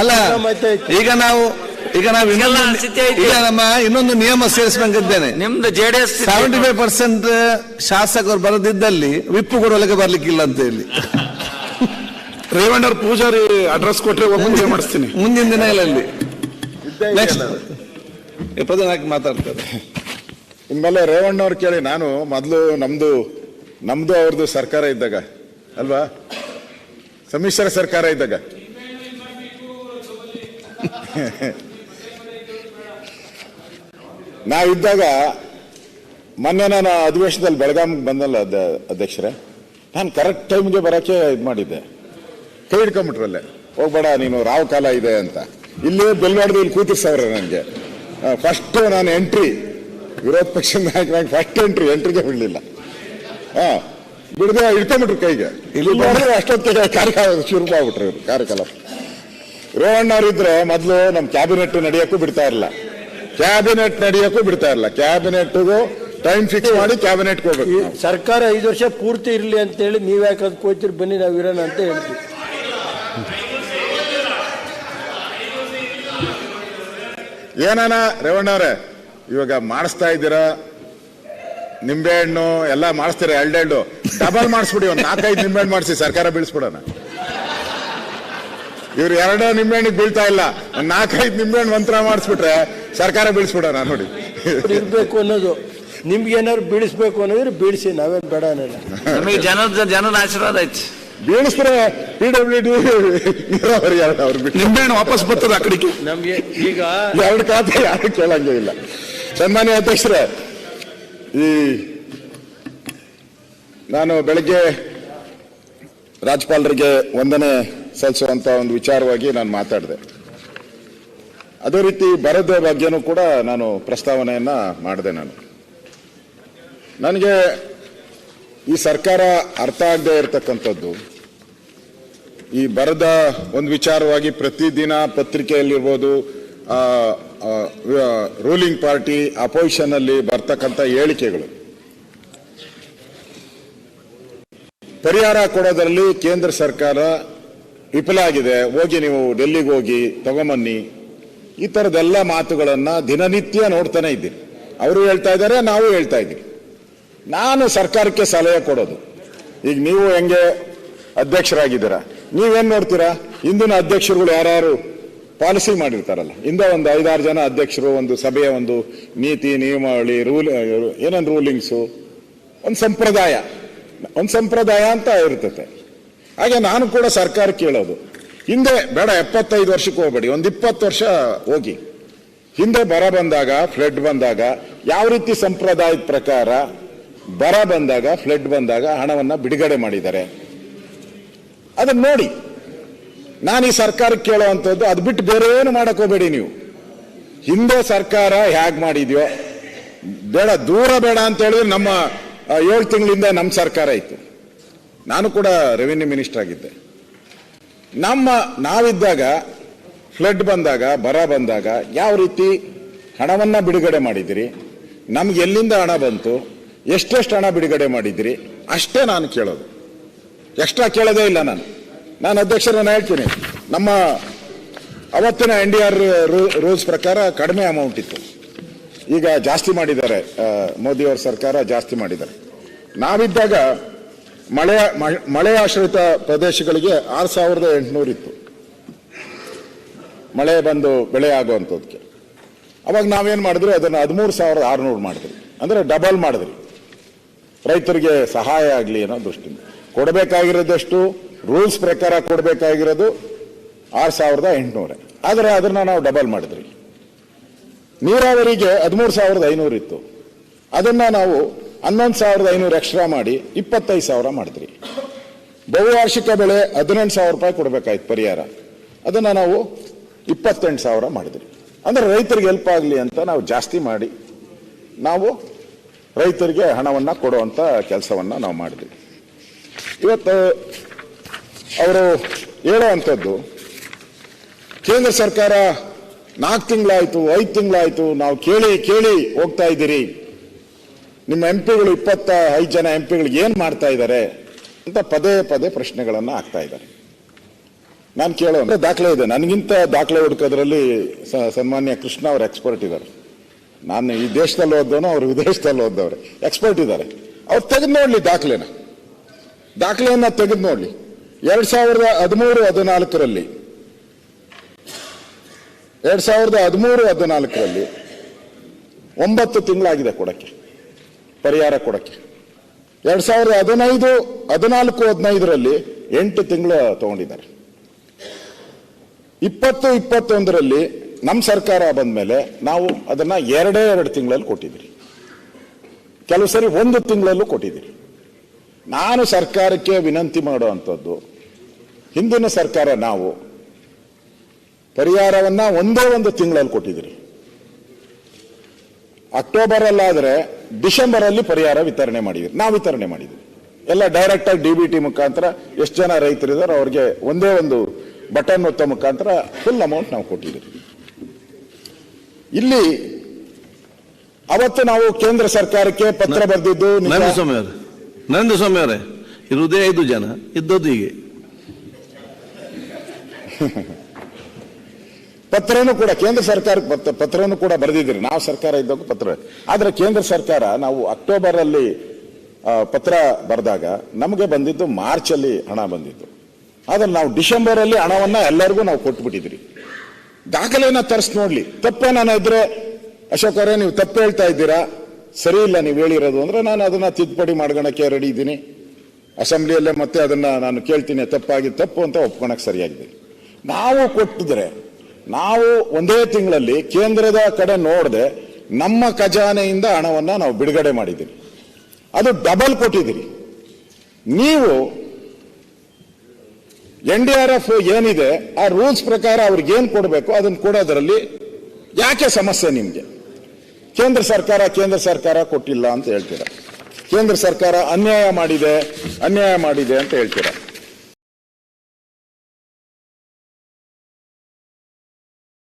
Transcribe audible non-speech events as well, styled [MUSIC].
ಅಲ್ಲ [LAUGHS] ಈಗ ನಾವು ಈಗ ನಾವು. ಈಗ ನಮ್ಮ ಇನ್ನೊಂದು ನಿಯಮ ಸೇರಿಸ್ಬೇಕಿದ್ದೇನೆ ನಿಮ್ದು ಜೆಡಿಎಸ್ ಸೆವೆಂಟಿ ಫೈವ್ ಪರ್ಸೆಂಟ್ ಶಾಸಕರು ಬರದಿದ್ದಲ್ಲಿ ವಿಪ್ಪು ಕೊಡಲಿಕ್ಕೆ ಬರ್ಲಿಕ್ಕಿಲ್ಲ ಅಂತ ಹೇಳಿ. [LAUGHS] ರೇವಣ್ಣ ಪೂಜಾರಿ ಅಡ್ರೆಸ್ ಕೊಟ್ರೆ ಮುಂದೆ ಮಾಡಿಸ್ತೀನಿ. [LAUGHS] ಮುಂದಿನ ದಿನಗಳಲ್ಲಿ ಇಲ್ಲ ಪ್ರಧಾನ ಮಾತಾಡ್ತಾರೆ. ಇನ್ಮೇಲೆ ರೇವಣ್ಣವ್ರು ಕೇಳಿ ನಾನು ಮೊದಲು ನಮ್ದು ನಮ್ದು ಅವ್ರದ್ದು ಸರ್ಕಾರ ಇದ್ದಾಗ ಅಲ್ವಾ? ಸಮ್ಮಿಶ್ರ ಸರ್ಕಾರ ಇದ್ದಾಗ. [LAUGHS] ನಾವಿದ್ದಾಗ ಮೊನ್ನೆ ನಾನು ಅಧಿವೇಶನದಲ್ಲಿ ಬೆಳಗಾವಿಗೆ ಬಂದಲ್ಲ ಅದ- ಅಧ್ಯಕ್ಷರೇ. ನಾನು ಕರೆಕ್ಟ್ ಟೈಮ್ಗೆ ಬರೋಕ್ಕೆ ಇದು ಮಾಡಿದ್ದೆ. ಕೈ ಹಿಡ್ಕೊಂಬಿಟ್ರಲ್ಲೇ. ಹೋಗ್ಬೇಡ ನೀನು ರಾವ್ ಕಾಲ ಇದೆ ಅಂತ. ಇಲ್ಲಿ ಬೆಲ್ ಹೊಡೆದು ಇಲ್ಲಿ ಕೂತಿರ್ಸವ್ರೆ ನನಗೆ ಫಸ್ಟ್ ನಾನು ಎಂಟ್ರಿ ವಿರೋಧ ಪಕ್ಷದ ನಾಯಕನಾಗಿ ಫಸ್ಟ್ ಎಂಟ್ರಿ ಎಂಟ್ರಿಗೆ ಬಿಡಲಿಲ್ಲ. ಹಾಂ ಬಿಡದೆ ಇಟ್ಕೊಂಬಿಟ್ರು ಕೈಗೆ. ಇಲ್ಲಿ ನೋಡಿದ್ರೆ ಅಷ್ಟೊತ್ತಿಗೆ ಕಾರ್ಯಕ್ರಮ ಶುರು ಮಾಡ್ಬಿಟ್ರು ಕಾರ್ಯಕಲಾಪ. ರೇವಣ್ಣವ್ರಿದ್ರೆ ಮೊದಲು ನಮ್ಮ ಕ್ಯಾಬಿನೆಟ್ ನಡೆಯಕ್ಕೂ ಬಿಡ್ತಾ ಇರಲಿಲ್ಲ. ಕ್ಯಾಬಿನೆಟ್ ನಡೆಯೋಕ್ಕೂ ಬಿಡ್ತಾ ಇರಲಿಲ್ಲ. ಕ್ಯಾಬಿನೆಟ್ಗೂ ಟೈಮ್ ಫಿಕ್ಸ್ ಮಾಡಿ ಕ್ಯಾಬಿನೆಟ್ಗೆ ಹೋಗ್ಬೇಕು ಸರ್ಕಾರ ಐದು ವರ್ಷ ಪೂರ್ತಿ ಇರಲಿ ಅಂತೇಳಿ ನೀವು ಯಾಕೆ ಅದಕ್ಕೆ ಹೋಗ್ತೀರಿ ಬನ್ನಿ ನಾವು ಇರೋಣ ಅಂತ ಹೇಳ್ತೀವಿ. ಏನಾನ ರೇವಣ್ಣವ್ರೆ ಇವಾಗ ಮಾಡಿಸ್ತಾ ಇದ್ದೀರಾ? ನಿಂಬೆಹಣ್ಣು ಎಲ್ಲ ಮಾಡಿಸ್ತೀರ? ಎಲ್ಡೆಲ್ಡು ಡಬಲ್ ಮಾಡಿಸ್ಬಿಡಿ ಒಂದು ನಾಲ್ಕೈದು ನಿಂಬೆಹಣ್ಣು ಮಾಡಿಸಿ ಸರ್ಕಾರ ಬೀಳಿಸ್ಬಿಡೋಣ. ಇವ್ರು ಎರಡೋ ನಿಂಬೆಹಣ್ಣಿಗೆ ಬೀಳ್ತಾ ಇಲ್ಲ. ಒಂದು ನಾಲ್ಕೈದು ನಿಂಬೆಹಣ್ಣು ಮಂತ್ರ ಮಾಡಿಸ್ಬಿಟ್ರೆ ಸರ್ಕಾರ ಬೀಳಿಸ್ಬಿಡೋಣ ನೋಡಿ. ಇರಬೇಕು ಅನ್ನೋದು. ನಿಮ್ಗೆ ಏನಾದ್ರು ಬೀಳಿಸ್ಬೇಕು ಅನ್ನೋದ್ರೆ ಬೀಳಿಸಿ ನಾವೇನು ಬೇಡ ಅನ್ನೋಲ್ಲ ನಮಗೆ ಜನದ ಜನದ ಆಶೀರ್ವಾದ ಐತಿ. ಬೀಳಿಸ್ತಾರೆ ಪಿ ಡಬ್ಲ್ಯೂ ಡಿ ನೀರಾವರಿ ಅವ್ರು ಬಿಟ್ಟು ನಿಂಬೆಹಣ್ಣು ವಾಪಸ್ ಬರ್ತದೆ ಆ ಕಡೆಗೆ. ನಮ್ಗೆ ಈಗ ಎರಡು ಖಾತೆ ಯಾರು ಕೇಳಂಗೆ ಇಲ್ಲ. ಸನ್ಮಾನ್ಯ ಅಧ್ಯಕ್ಷರೇ ಈ ನಾನು ಬೆಳಗ್ಗೆ ರಾಜ್ಯಪಾಲರಿಗೆ ವಂದನೆ ಸಲ್ಲಿಸುವಂತ ಒಂದು ವಿಚಾರವಾಗಿ ನಾನು ಮಾತಾಡಿದೆ. ಅದೇ ರೀತಿ ಬರದ ಬಗ್ಗೆನೂ ಕೂಡ ನಾನು ಪ್ರಸ್ತಾವನೆಯನ್ನ ಮಾಡಿದೆ ನಾನು. ನನಗೆ ಈ ಸರ್ಕಾರ ಅರ್ಥ ಆಗದೆ ಇರತಕ್ಕಂಥದ್ದು, ಈ ಬರದ ಒಂದು ವಿಚಾರವಾಗಿ ಪ್ರತಿದಿನ ಪತ್ರಿಕೆಯಲ್ಲಿರ್ಬೋದು ರೂಲಿಂಗ್ ಪಾರ್ಟಿ ಅಪೋಸಿಷನ್ ಅಲ್ಲಿ ಬರ್ತಕ್ಕಂಥ ಹೇಳಿಕೆಗಳು. ಪರಿಹಾರ ಕೊಡೋದರಲ್ಲಿ ಕೇಂದ್ರ ಸರ್ಕಾರ ವಿಫಲ ಆಗಿದೆ. ಹೋಗಿ ನೀವು ಡೆಲ್ಲಿಗೆ ಹೋಗಿ, ತಗೊಂಬನ್ನಿ. ಈ ಥರದ್ದೆಲ್ಲ ಮಾತುಗಳನ್ನು ದಿನನಿತ್ಯ ನೋಡ್ತಾನೆ ಇದ್ದೀರಿ ಅವರು ಹೇಳ್ತಾ ಇದ್ದಾರೆ, ನಾವು ಹೇಳ್ತಾ ಇದ್ದೀವಿ. ನಾನು ಸರ್ಕಾರಕ್ಕೆ ಸಲಹೆ ಕೊಡೋದು. ಈಗ ನೀವು ಹೆಂಗೆ ಅಧ್ಯಕ್ಷರಾಗಿದ್ದೀರಾ? ನೀವೇನು ನೋಡ್ತೀರಾ? ಇಂದಿನ ಅಧ್ಯಕ್ಷರುಗಳು ಯಾರ್ಯಾರು ಪಾಲಿಸಿ ಮಾಡಿರ್ತಾರಲ್ಲ, ಇಂದ ಒಂದು ಐದಾರು ಜನ ಅಧ್ಯಕ್ಷರು, ಒಂದು ಸಭೆಯ ಒಂದು ನೀತಿ, ನಿಯಮಾವಳಿ, ರೂಲ್, ಏನೇನು ರೂಲಿಂಗ್ಸು? ಒಂದು ಸಂಪ್ರದಾಯ. ಒಂದು ಸಂಪ್ರದಾಯ ಅಂತ ಇರ್ತತೆ. ಹಾಗೆ ನಾನು ಕೂಡ ಸರ್ಕಾರ ಕೇಳೋದು. ಹಿಂದೆ ಬೇಡ, ಎಪ್ಪತ್ತೈದು ವರ್ಷಕ್ಕೆ ಹೋಗ್ಬೇಡಿ, ಒಂದು ಇಪ್ಪತ್ತು ವರ್ಷ ಹೋಗಿ. ಹಿಂದೆ ಬರ ಬಂದಾಗ ಫ್ಲಡ್ ಬಂದಾಗ, ಯಾವ ರೀತಿ ಸಂಪ್ರದಾಯದ ಪ್ರಕಾರ ಬರ ಬಂದಾಗ ಫ್ಲಡ್ ಬಂದಾಗ ಹಣವನ್ನು ಬಿಡುಗಡೆ ಮಾಡಿದ್ದಾರೆ. ಅದನ್ನ ನೋಡಿ. ನಾನು ಈ ಸರ್ಕಾರಕ್ಕೆ ಕೇಳುವಂಥದ್ದು ಅದು ಬಿಟ್ಟು ಬೇರೆ ಏನು ಮಾಡಕ್ ಹೋಗ್ಬೇಡಿ ನೀವು. ಹಿಂದೆ ಸರ್ಕಾರ ಹೇಗ್ ಮಾಡಿದ್ಯೋ, ಬೇಡ, ದೂರ ಬೇಡ ಅಂತ ಹೇಳಿದ್ರೆ ನಮ್ಮ ಏಳು ತಿಂಗಳಿಂದ ನಮ್ಮ ಸರ್ಕಾರ ಇತ್ತು. ನಾನು ಕೂಡ ರೆವಿನ್ಯೂ ಮಿನಿಸ್ಟರ್ ಆಗಿದ್ದೆ. ನಮ್ಮ ನಾವಿದ್ದಾಗ ಫ್ಲಡ್ ಬಂದಾಗ, ಬರ ಬಂದಾಗ ಯಾವ ರೀತಿ ಹಣವನ್ನು ಬಿಡುಗಡೆ ಮಾಡಿದಿರಿ ನಮ್ಗೆ ಎಲ್ಲಿಂದ ಹಣ ಬಂತು? ಎಷ್ಟೆಷ್ಟು ಹಣ ಬಿಡುಗಡೆ ಮಾಡಿದಿರಿ ಅಷ್ಟೇ ನಾನು ಕೇಳೋದು. ಎಕ್ಸ್ಟ್ರಾ ಕೇಳೋದೇ ಇಲ್ಲ ನಾನು. ನಾನು ಅಧ್ಯಕ್ಷರನ್ನ ಹೇಳ್ತೀನಿ. ನಮ್ಮ ಅವತ್ತಿನ ಎನ್ ಡಿ ಆರ್ ರೂಲ್ಸ್ ಪ್ರಕಾರ ಕಡಿಮೆ ಅಮೌಂಟ್ ಇತ್ತು. ಈಗ ಜಾಸ್ತಿ ಮಾಡಿದ್ದಾರೆ. ಮೋದಿಯವ್ರ ಸರ್ಕಾರ ಜಾಸ್ತಿ ಮಾಡಿದ್ದಾರೆ. ನಾವಿದ್ದಾಗ ಮಳೆ ಮ- ಮಳೆ ಆಶ್ರಿತ ಪ್ರದೇಶಗಳಿಗೆ ಆರು ಸಾವಿರದ ಎಂಟುನೂರು ಇತ್ತು. ಮಳೆ ಬಂದು ಬೆಳೆ ಆಗುವಂಥದ್ದಕ್ಕೆ ಅವಾಗ ನಾವೇನು ಮಾಡಿದ್ರಿ, ಅದನ್ನು ಹದಿಮೂರು ಸಾವಿರದ ಆರುನೂರು ಮಾಡಿದ್ರಿ. ಅಂದರೆ ಡಬಲ್ ಮಾಡಿದ್ರಿ. ರೈತರಿಗೆ ಸಹಾಯ ಆಗಲಿ ಅನ್ನೋ ದೃಷ್ಟಿಯಿಂದ. ಕೊಡಬೇಕಾಗಿರೋದಷ್ಟು? ರೂಲ್ಸ್ ಪ್ರಕಾರ ಕೊಡಬೇಕಾಗಿರೋದು ಆರು ಸಾವಿರದ ಎಂಟುನೂರೇ. ಆದರೆ ಅದನ್ನು ನಾವು ಡಬಲ್ ಮಾಡಿದ್ರಿ. ನೀರಾವರಿಗೆ ಹದಿಮೂರು ಸಾವಿರದ ಐನೂರು ಇತ್ತು. ಅದನ್ನು ನಾವು ಹನ್ನೊಂದು ಸಾವಿರದ ಐನೂರು ಎಕ್ಸ್ಟ್ರಾ ಮಾಡಿ ಇಪ್ಪತ್ತೈದು ಸಾವಿರ ಮಾಡಿದ್ರಿ. ಬಹುವಾರ್ಷಿಕ ಬೆಳೆ ಹದಿನೆಂಟು ಸಾವಿರ ರೂಪಾಯಿ ಕೊಡಬೇಕಾಯ್ತು ಪರಿಹಾರ. ಅದನ್ನು ನಾವು ಇಪ್ಪತ್ತೆಂಟು ಸಾವಿರ ಮಾಡಿದ್ರಿ. ಅಂದರೆ ರೈತರಿಗೆ ಹೆಲ್ಪ್ ಆಗಲಿ ಅಂತ ನಾವು ಜಾಸ್ತಿ ಮಾಡಿ ನಾವು ರೈತರಿಗೆ ಹಣವನ್ನು ಕೊಡುವಂಥ ಕೆಲಸವನ್ನು ನಾವು ಮಾಡಿದ್ವಿ. ಇವತ್ತು ಅವರು ಹೇಳುವಂಥದ್ದು, ಕೇಂದ್ರ ಸರ್ಕಾರ ನಾಲ್ಕು ತಿಂಗಳಾಯಿತು, ಐದು ತಿಂಗಳಾಯಿತು, ನಾವು ಕೇಳಿ ಕೇಳಿ ಹೋಗ್ತಾ ಇದ್ದೀರಿ. ನಿಮ್ಮ ಎಂ ಪಿಗಳು ಇಪ್ಪತ್ತ ಐದು ಜನ ಎಂ ಪಿಗಳು ಏನು ಮಾಡ್ತಾ ಇದ್ದಾರೆ ಅಂತ ಪದೇ ಪದೇ ಪ್ರಶ್ನೆಗಳನ್ನು ಹಾಕ್ತಾ ಇದ್ದಾರೆ ನಾನು ಕೇಳೋ ದಾಖಲೆ ಇದೆ. ನನಗಿಂತ ದಾಖಲೆ ಹುಡುಕೋದ್ರಲ್ಲಿ ಸನ್ಮಾನ್ಯ ಕೃಷ್ಣ ಅವರು ಎಕ್ಸ್ಪರ್ಟ್ ಇದ್ದಾರೆ ನಾನು ಈ ದೇಶದಲ್ಲಿ ಓದ್ದವನು, ಅವರು ವಿದೇಶದಲ್ಲಿ ಓದ್ದವ್ರೆ. ಎಕ್ಸ್ಪರ್ಟ್ ಇದ್ದಾರೆ ಅವ್ರು ತೆಗೆದು ನೋಡಲಿ ದಾಖಲೆನ. ದಾಖಲೆಯನ್ನು ತೆಗೆದು ನೋಡಲಿ. ಎರಡು ಸಾವಿರದ ಹದಿಮೂರು, ಹದಿನಾಲ್ಕರಲ್ಲಿ. ಎರಡು ಸಾವಿರದ ಹದಿಮೂರು, ಹದಿನಾಲ್ಕರಲ್ಲಿ. ಒಂಬತ್ತು ತಿಂಗಳಾಗಿದೆ ಕೊಡಕ್ಕೆ. ಪರಿಹಾರ ಕೊಡಕ್ಕೆ. ಎರಡು ಸಾವಿರದ ಹದಿನೈದು, ಹದಿನಾಲ್ಕು, ಹದಿನೈದರಲ್ಲಿ ಎಂಟು ತಿಂಗಳು ತಗೊಂಡಿದ್ದಾರೆ. ಇಪ್ಪತ್ತು, ಇಪ್ಪತ್ತೊಂದರಲ್ಲಿ ನಮ್ಮ ಸರ್ಕಾರ ಬಂದ ಮೇಲೆ ನಾವು ಅದನ್ನ ಎರಡೇ ಎರಡು ತಿಂಗಳಲ್ಲಿ ಕೊಟ್ಟಿದ್ದೀರಿ. ಕೆಲವು ಸರಿ ಒಂದು ತಿಂಗಳಲ್ಲೂ ಕೊಟ್ಟಿದ್ದೀರಿ. ನಾನು ಸರ್ಕಾರಕ್ಕೆ ವಿನಂತಿ ಮಾಡುವಂಥದ್ದು ಹಿಂದಿನ ಸರ್ಕಾರ ನಾವು ಪರಿಹಾರವನ್ನ ಒಂದೇ ಒಂದು ತಿಂಗಳಲ್ಲಿ ಕೊಟ್ಟಿದ್ದೀರಿ. ಅಕ್ಟೋಬರ್ ಅಲ್ಲಾದ್ರೆ ಡಿಸೆಂಬರ್ ಅಲ್ಲಿ ಪರಿಹಾರ ವಿತರಣೆ ಮಾಡಿದ್ವಿ ನಾವು ವಿತರಣೆ ಮಾಡಿದ್ವಿ. ಎಲ್ಲ ಡೈರೆಕ್ಟ್ ಆಗಿ ಡಿ ಬಿ ಟಿ ಮುಖಾಂತರ ಎಷ್ಟು ಜನ ರೈತರಿದ್ದಾರೆ ಅವ್ರಿಗೆ ಒಂದೇ ಒಂದು ಬಟನ್ ಒತ್ತ ಮುಖಾಂತರ ಫುಲ್ ಅಮೌಂಟ್ ನಾವು ಕೊಟ್ಟಿದ್ದೀವಿ ಇಲ್ಲಿ ಅವತ್ತು ನಾವು ಕೇಂದ್ರ ಸರ್ಕಾರಕ್ಕೆ ಪತ್ರ ಬರೆದಿದ್ದು ನಂದು ಸ್ವಾಮಿ ಅವರೇ. ನರೇಂದ್ರ ಸ್ವಾಮಿ ಅವರೇ. ಇರುವುದೇ ಐದು ಜನ. ಇದ್ದದ್ದು ಹೀಗೆ. [LAUGHS] ಪತ್ರನೂ ಕೂಡ ಕೇಂದ್ರ ಸರ್ಕಾರಕ್ಕೆ ಪತ್ರ, ಪತ್ರನೂ ಕೂಡ ಬರೆದಿದ್ದೀರಿ. ನಾವು ಸರ್ಕಾರ ಇದ್ದಾಗ ಪತ್ರ. ಆದರೆ ಕೇಂದ್ರ ಸರ್ಕಾರ ನಾವು ಅಕ್ಟೋಬರ್ ಅಲ್ಲಿ ಪತ್ರ ಬರೆದಾಗ ನಮಗೆ ಬಂದಿದ್ದು ಮಾರ್ಚ್ ಅಲ್ಲಿ ಹಣ ಬಂದಿದ್ದು. ಆದರೆ ನಾವು ಡಿಸೆಂಬರ್ ಅಲ್ಲಿ ಹಣವನ್ನ ಎಲ್ಲರಿಗೂ ನಾವು ಕೊಟ್ಬಿಟ್ಟಿದ್ರಿ. ದಾಖಲೆಯನ್ನ ತರಿಸಿ ನೋಡ್ಲಿ. ತಪ್ಪೇನ ಇದ್ರೆ, ಅಶೋಕ್ ಅವರೇ ನೀವು ತಪ್ಪು ಹೇಳ್ತಾ ಇದ್ದೀರಾ? ಸರಿ ಇಲ್ಲ, ನೀವು ಹೇಳಿರೋದು ಅಂದ್ರೆ ನಾನು ಅದನ್ನ ತಿದ್ದುಪಡಿ ಮಾಡ್ಕೊಳಕ್ಕೆ ರೆಡಿ ಇದ್ದೀನಿ. ಅಸೆಂಬ್ಲಿಯಲ್ಲೇ ಮತ್ತೆ ಅದನ್ನ ನಾನು ಕೇಳ್ತೀನಿ, ತಪ್ಪಾಗಿ ತಪ್ಪು ಅಂತ ಒಪ್ಕೊಳಕ್ಕೆ ಸರಿಯಾಗಿದೆ. ನಾವು ಕೊಟ್ಟಿದ್ರೆ ನಾವು ಒಂದೇ ತಿಂಗಳಲ್ಲಿ ಕೇಂದ್ರದ ಕಡೆ ನೋಡದೆ ನಮ್ಮ ಖಜಾನೆಯಿಂದ ಹಣವನ್ನು ನಾವು ಬಿಡುಗಡೆ ಮಾಡಿದ್ದೀರಿ. ಅದು ಡಬಲ್ ಕೊಟ್ಟಿದ್ದೀರಿ. ನೀವು ಎನ್ ಡಿ ಆರ್ ಎಫ್ ಏನಿದೆ, ಆ ರೂಲ್ಸ್ ಪ್ರಕಾರ ಅವ್ರಿಗೆ ಏನ್ ಕೊಡಬೇಕು ಅದನ್ನು ಕೊಡೋದರಲ್ಲಿ ಯಾಕೆ ಸಮಸ್ಯೆ ನಿಮಗೆ? ಕೇಂದ್ರ ಸರ್ಕಾರ ಕೇಂದ್ರ ಸರ್ಕಾರ ಕೊಟ್ಟಿಲ್ಲ ಅಂತ ಹೇಳ್ತೀರಾ? ಕೇಂದ್ರ ಸರ್ಕಾರ ಅನ್ಯಾಯ ಮಾಡಿದೆ ಅನ್ಯಾಯ ಮಾಡಿದೆ ಅಂತ ಹೇಳ್ತೀರಾ?